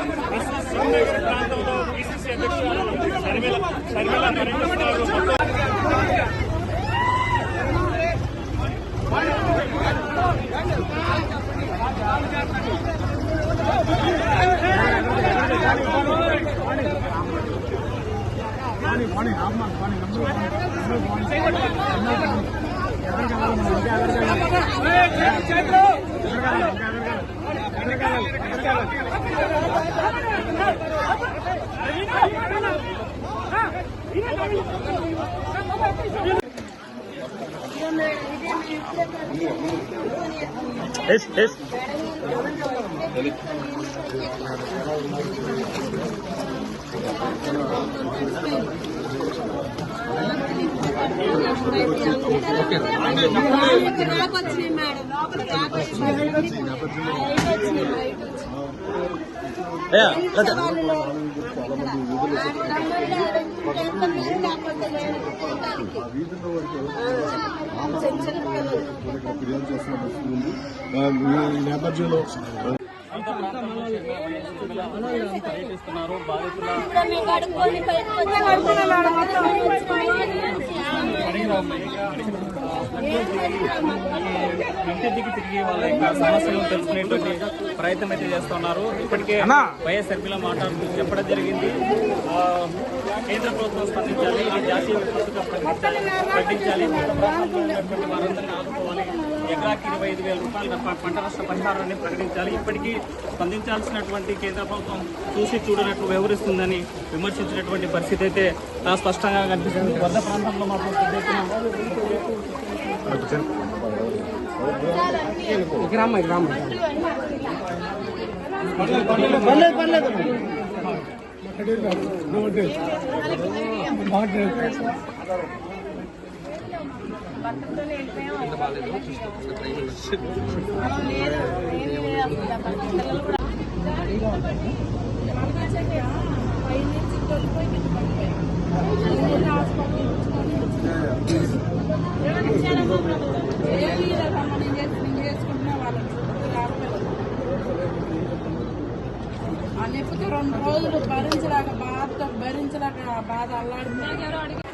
శ్రీనగర్ ప్రాంతంలో P C C Sharmila Sharmila yes yes నేపథ్యంలో పర్యటిస్తున్నారు తిరిగే ఇంటింటికి తిరిగి వాళ్ళ యొక్క సమస్యలను తెలుసుకునేటువంటి ప్రయత్నం అయితే చేస్తున్నారు ఇప్పటికే వైఎస్ ఎంపీలో మాట్లాడుతూ చెప్పడం జరిగింది కేంద్ర ప్రభుత్వం స్పందించాలి ఇది జాతీయ ప్రకటించాలి వారందరినీ ఆదుకోవాలి ఎకరాకి ఇరవై ఐదు వేల రూపాయల పంట నష్ట పరిహారాన్ని ప్రకటించాలి. ఇప్పటికీ స్పందించాల్సినటువంటి కేంద్ర ప్రభుత్వం చూసి చూడనట్లు వ్యవహరిస్తుందని విమర్శించినటువంటి పరిస్థితి అయితే చాలా స్పష్టంగా కనిపిస్తుంది. వద్ద ప్రాంతంలో మాత్రం పెద్ద ఎత్తున నొప్పికి రెండు రోజులు భరించలేక బాధతో భరించలేక ఆ బాధ అల్లాడిపోయింది